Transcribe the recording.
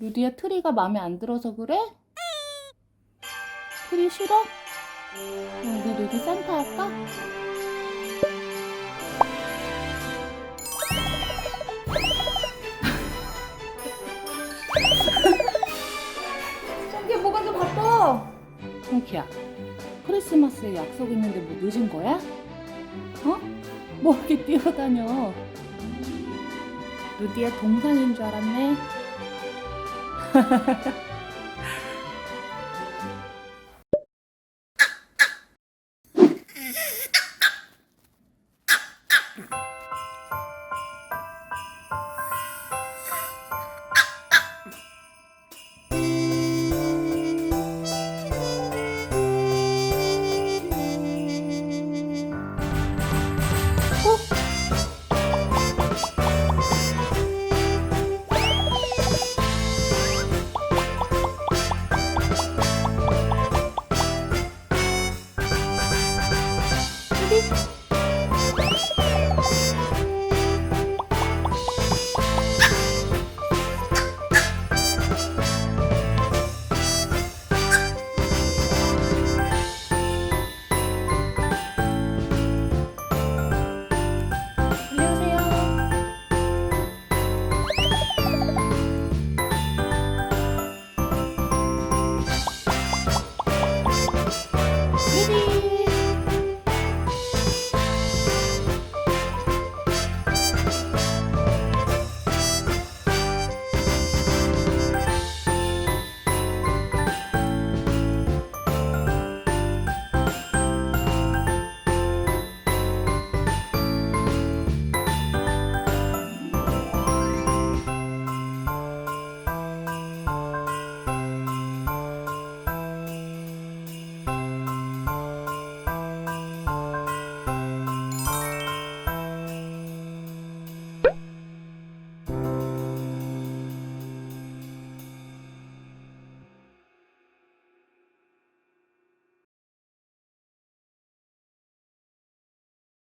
루디야 트리가 마음에 안 들어서 그래? 트리 싫어? 그럼 우리 루디 산타 할까? 성기야 뭐가 더 바빠? 성기야 크리스마스에 약속 있는데 뭐 늦은 거야? 어? 뭐 이렇게 뛰어다녀? 루디야 동상인 줄 알았네. you